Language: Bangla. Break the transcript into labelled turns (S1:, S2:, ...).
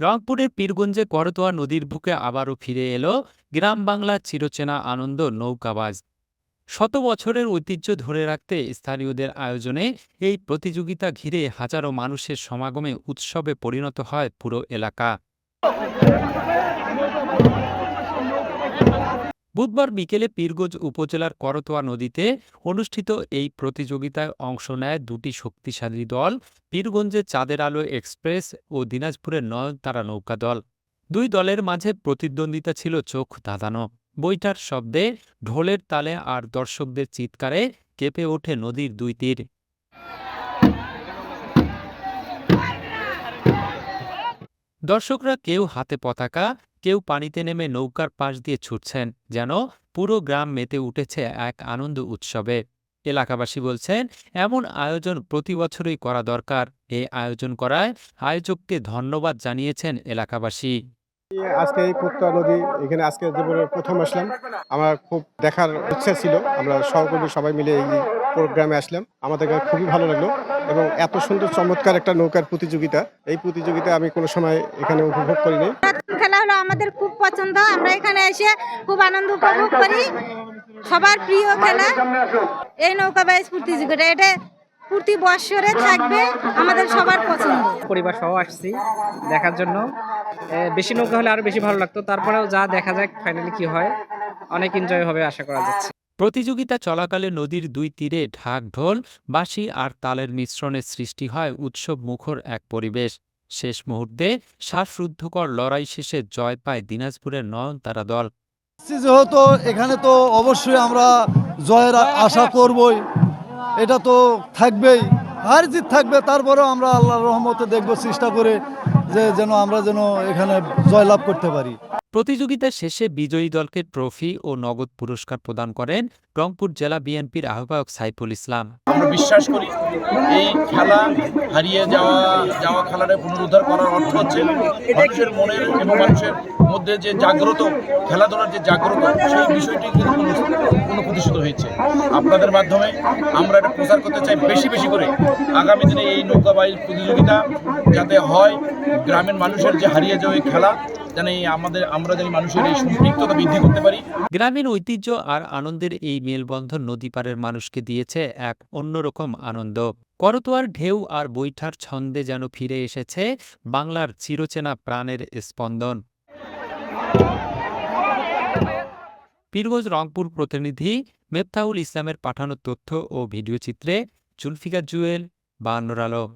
S1: রংপুরের পীরগঞ্জে করতোয়া নদীর বুকে আবারও ফিরে এলো গ্রাম বাংলার চিরচেনা আনন্দ নৌকাবাজ। শত বছরের ঐতিহ্য ধরে রাখতে স্থানীয়দের আয়োজনে এই প্রতিযোগিতা ঘিরে হাজারো মানুষের সমাগমে উৎসবে পরিণত হয় পুরো এলাকা। বুধবার বিকেলে পীরগঞ্জ উপজেলার করতোয়া নদীতে অনুষ্ঠিত এই প্রতিযোগিতায় অংশ নেয় দুটি শক্তিশালী দল, পীরগঞ্জের চাঁদের আলো এক্সপ্রেস ও দিনাজপুরের নয়নতারা নৌকা দল। দুই দলের মাঝে প্রতিদ্বন্দ্বিতা ছিল চোখ ধাঁধানো। বইটার শব্দে ঢোলের তালে আর দর্শকদের চিৎকারে কেঁপে ওঠে নদীর দুই তীর। দর্শকরা কেউ হাতে পতাকা কেউ পানিতে নেমে নৌকার পাশ দিয়ে ছুটছেন যেন পুরো গ্রাম মেতে উঠেছে এক আনন্দ উৎসবে। এলাকাবাসী বলছেন, এমন আয়োজন প্রতি বছরই করা দরকার। এই আয়োজন করায় আয়োজককে ধন্যবাদ জানিয়েছেন এলাকাবাসী।
S2: আজকে এই পোক্তা নদী, এখানে আজকে জীবনে প্রথম আসলাম, আমার খুব দেখার ইচ্ছা ছিল। আমরা সহকর্মী সবাই মিলে এই প্রোগ্রামে আসলাম। আমাদের খুবই ভালো লাগল এবং এত সুন্দর চমৎকার একটা নৌকার প্রতিযোগিতা। এই প্রতিযোগিতা আমি কোনো সময় এখানে উপভোগ করিনি
S3: খেলা হলো আমাদের খুব পছন্দ। আমরা এখানে এসে খুব আনন্দ উপভোগ করি। সবার প্রিয় খেলা এই নৌকা বাইচ প্রতিযোগিতা। এটা প্রতি বৎসরে থাকবে আমাদের সবার পছন্দ।
S4: পরিবার সহ আসছি দেখার জন্য। বেশি নৌকা হলে আরও বেশি ভালো লাগতো। তারপরেও যা দেখা যাক ফাইনালি কি হয়। অনেক এনজয় হবে আশা করা যাচ্ছে।
S1: প্রতিযোগিতা চলাকালে নদীর দুই তীরে ঢাক, ঢোল, বাঁশি আর তালের মিশ্রণে সৃষ্টি হয় উৎসব মুখর এক পরিবেশ। শেষ মুহূর্তে শ্বাসরুদ্ধকর লড়াই শেষে জয় পায় দিনাজপুরের নয়নতারা দল।
S5: যেহেতু এখানে তো অবশ্যই আমরা জয়ের আশা করবই, এটা তো থাকবেই, হার জিত থাকবে, তারপরেও আমরা আল্লাহর রহমতে দেখব, চেষ্টা করে যে যেন আমরা যেন এখানে জয়লাভ করতে পারি।
S1: প্রতিযোগিতা শেষে বিজয়ী দলকে ট্রফি ও নগদ পুরস্কার প্রদান করেন রংপুর জেলা বিএনপির আহ্বায়ক সাইফুল ইসলাম।
S6: আমরা বিশ্বাস করি এই খেলা হারিয়ে যাওয়া যাওয়া খেলাটা পুনরুদ্ধার করার অর্থ হচ্ছে মানুষের মনের এবং মানুষের মধ্যে যে জাগ্রত, খেলাধুলার যে জাগ্রত, সেই বিষয়টি কিন্তু পুনঃপ্রতিষ্ঠিত হয়েছে। আপনাদের মাধ্যমে আমরা এটা প্রচার করতে চাই বেশি বেশি করে। আগামী দিনে এই নৌকাবাহী প্রতিযোগিতা যাতে হয়, গ্রামের মানুষের যে হারিয়ে যাওয়া এই খেলা যেন আমাদের আমরা যেন মানুষের এই সম্পৃক্ততা বৃদ্ধি করতে পারি।
S1: গ্রামীণ ঐতিহ্য আর আনন্দের এই মেলবন্ধন নদী পারের মানুষকে দিয়েছে এক অন্যরকম আনন্দ। করতোয়ার ঢেউ আর বৈঠার ছন্দে যেন ফিরে এসেছে বাংলার চিরচেনা প্রাণের স্পন্দন। পীরগঞ্জ রংপুর প্রতিনিধি মেফতাহুল ইসলামের পাঠানো তথ্য ও ভিডিও চিত্রে জুলফিকার জুয়েল বান্নর আলম